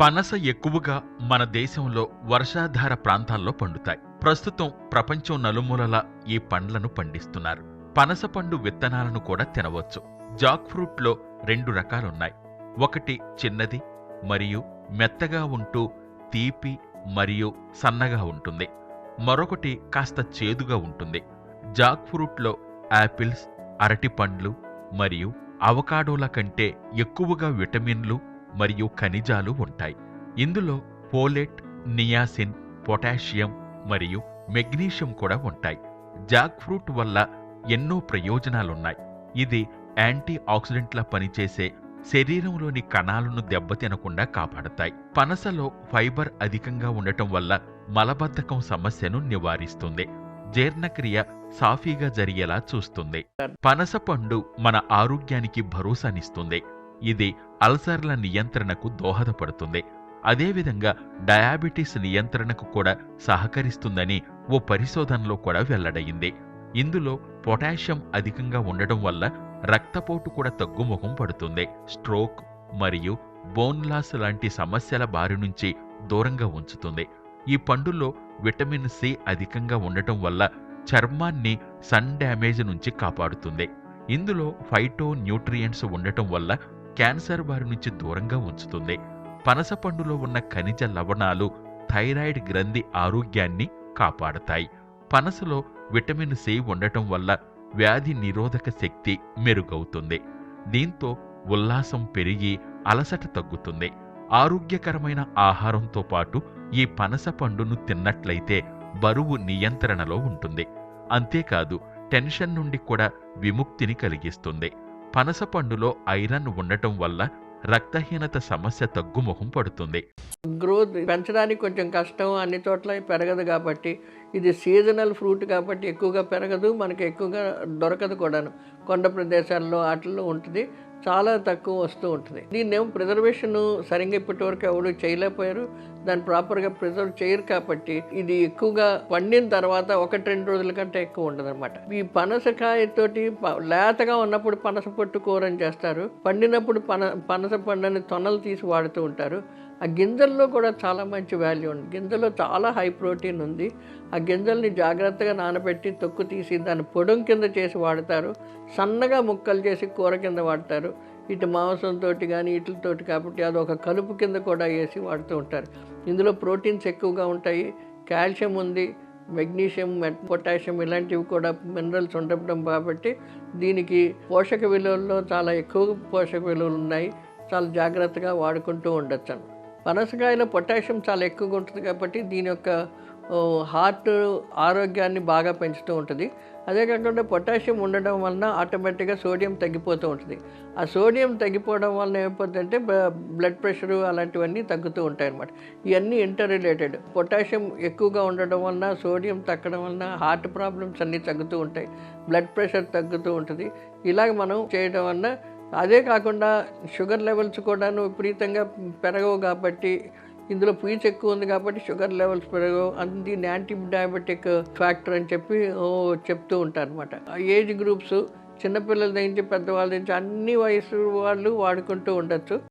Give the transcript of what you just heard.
పనస ఎక్కువగా మన దేశంలో వర్షాధార ప్రాంతాల్లో పండుతాయి. ప్రస్తుతం ప్రపంచం నలుమూలలా ఈ పండ్లను పండిస్తున్నారు. పనస పండు విత్తనాలను కూడా తినవచ్చు. జాక్ ఫ్రూట్లో రెండు రకాలున్నాయి. ఒకటి చిన్నది మరియు మెత్తగా ఉంటూ తీపి మరియు సన్నగా ఉంటుంది. మరొకటి కాస్త చేదుగా ఉంటుంది. జాక్ ఫ్రూట్లో యాపిల్స్ అరటిపండ్లు మరియు అవకాడోల కంటే ఎక్కువగా విటమిన్లు మరియు ఖనిజాలు ఉంటాయి. ఇందులో పోలెట్ నియాసిన్ పొటాషియం మరియు మెగ్నీషియం కూడా ఉంటాయి. జాక్ ఫ్రూట్ వల్ల ఎన్నో ప్రయోజనాలున్నాయి. ఇది యాంటీ ఆక్సిడెంట్లా పనిచేసే శరీరంలోని కణాలను దెబ్బతినకుండా కాపాడతాయి. పనసలో ఫైబర్ అధికంగా ఉండటం వల్ల మలబద్ధకం సమస్యను నివారిస్తుంది. జీర్ణక్రియ సాఫీగా జరిగేలా చూస్తుంది. పనస పండు మన ఆరోగ్యానికి భరోసానిస్తుంది. ఇది అల్సర్ల నియంత్రణకు దోహదపడుతుంది. అదేవిధంగా డయాబెటీస్ నియంత్రణకు కూడా సహకరిస్తుందని ఓ పరిశోధనలో కూడా వెల్లడయింది. ఇందులో పొటాషియం అధికంగా ఉండడం వల్ల రక్తపోటు కూడా తగ్గుముఖం పడుతుంది. స్ట్రోక్ మరియు బోన్ లాస్ లాంటి సమస్యల బారి నుంచి దూరంగా ఉంచుతుంది. ఈ పండులో విటమిన్ సి అధికంగా ఉండటం వల్ల చర్మాన్ని సన్ డ్యామేజ్ నుంచి కాపాడుతుంది. ఇందులో ఫైటో న్యూట్రియంట్స్ ఉండటం వల్ల క్యాన్సర్ బారి నుంచి దూరంగా ఉంచుతుంది. పనస పండులో ఉన్న ఖనిజ లవణాలు థైరాయిడ్ గ్రంథి ఆరోగ్యాన్ని కాపాడతాయి. పనసలో విటమిన్ సి ఉండటం వల్ల వ్యాధి నిరోధక శక్తి మెరుగవుతుంది. దీంతో ఉల్లాసం పెరిగి అలసట తగ్గుతుంది. ఆరోగ్యకరమైన ఆహారంతో పాటు ఈ పనస పండును తిన్నట్లయితే బరువు నియంత్రణలో ఉంటుంది. అంతేకాదు టెన్షన్ నుండి కూడా విముక్తిని కలిగిస్తుంది. పనసపండులో ఐరన్ ఉండటం వల్ల రక్తహీనత సమస్య తగ్గుముఖం పడుతుంది. గ్రోత్ పెంచడానికి కొంచెం కష్టం అన్ని చోట్ల పెరగదు కాబట్టి ఇది సీజనల్ ఫ్రూట్ కాబట్టి ఎక్కువగా పెరగదు మనకి ఎక్కువగా దొరకదు కూడాను. కొండ ప్రదేశాల్లో ఆటల్లో ఉంటుంది. చాలా తక్కువ వస్తూ ఉంటుంది. దీన్నేమో ప్రిజర్వేషన్ సరిగ్గా ఇప్పటివరకు ఎవరు చేయలేకపోయారు. దాన్ని ప్రాపర్గా ప్రిజర్వ్ చేయరు కాబట్టి ఇది ఎక్కువగా పండిన తర్వాత ఒకటి రెండు రోజుల కంటే ఎక్కువ ఉండదు అనమాట ఈ పనసకాయతోటి లేతగా ఉన్నప్పుడు పనస పొట్టు కూరని చేస్తారు. పండినప్పుడు పన పనస పండుని తొనలు తీసి వాడుతూ ఉంటారు. ఆ గింజల్లో కూడా చాలా మంచి వాల్యూ ఉంది. గింజలో చాలా హై ప్రోటీన్ ఉంది. ఆ గింజల్ని జాగ్రత్తగా నానబెట్టి తొక్కు తీసి దాన్ని పొడం కింద చేసి వాడతారు. సన్నగా ముక్కలు చేసి కూర కింద వాడతారు. ఇటు మాంసంతో కానీ ఇటులతో కాబట్టి అది ఒక కలుపు కింద కూడా వేసి వాడుతూ ఉంటారు. ఇందులో ప్రోటీన్స్ ఎక్కువగా ఉంటాయి. కాల్షియం ఉంది మెగ్నీషియం మెట్ పొటాషియం ఇలాంటివి కూడా మినరల్స్ ఉండడం కాబట్టి దీనికి పోషక విలువల్లో చాలా ఎక్కువ పోషక విలువలు ఉన్నాయి. చాలా జాగ్రత్తగా వాడుకుంటూ ఉండొచ్చు పనసకాయలో పొటాషియం చాలా ఎక్కువగా ఉంటుంది కాబట్టి దీని యొక్క హార్ట్ ఆరోగ్యాన్ని బాగా పెంచుతూ ఉంటుంది. అదే కాకుండా పొటాషియం ఉండడం వలన ఆటోమేటిక్గా సోడియం తగ్గిపోతూ ఉంటుంది. ఆ సోడియం తగ్గిపోవడం వలన ఏమైపోతుందంటే బ్లడ్ ప్రెషర్ అలాంటివన్నీ తగ్గుతూ ఉంటాయి అన్నమాట ఇవన్నీ ఇంటర్ రిలేటెడ్ పొటాషియం ఎక్కువగా ఉండడం వలన సోడియం తగ్గడం వలన హార్ట్ ప్రాబ్లమ్స్ అన్నీ తగ్గుతూ ఉంటాయి. బ్లడ్ ప్రెషర్ తగ్గుతూ ఉంటుంది. ఇలాగ మనం చేయడం వలన అదే కాకుండా షుగర్ లెవెల్స్ కూడాను విపరీతంగా పెరగవు కాబట్టి ఇందులో పీచు ఎక్కువ ఉంది కాబట్టి షుగర్ లెవెల్స్ పెరగవు. అందు దీన్ని యాంటీ డయాబెటిక్ ఫ్యాక్టర్ అని చెప్పి చెప్తూ ఉంటారు అనమాట ఏజ్ గ్రూప్స్ చిన్నపిల్లల నుంచి పెద్దవాళ్ళ నుంచి అన్ని వయసు వాళ్ళు వాడుకుంటూ ఉండొచ్చు.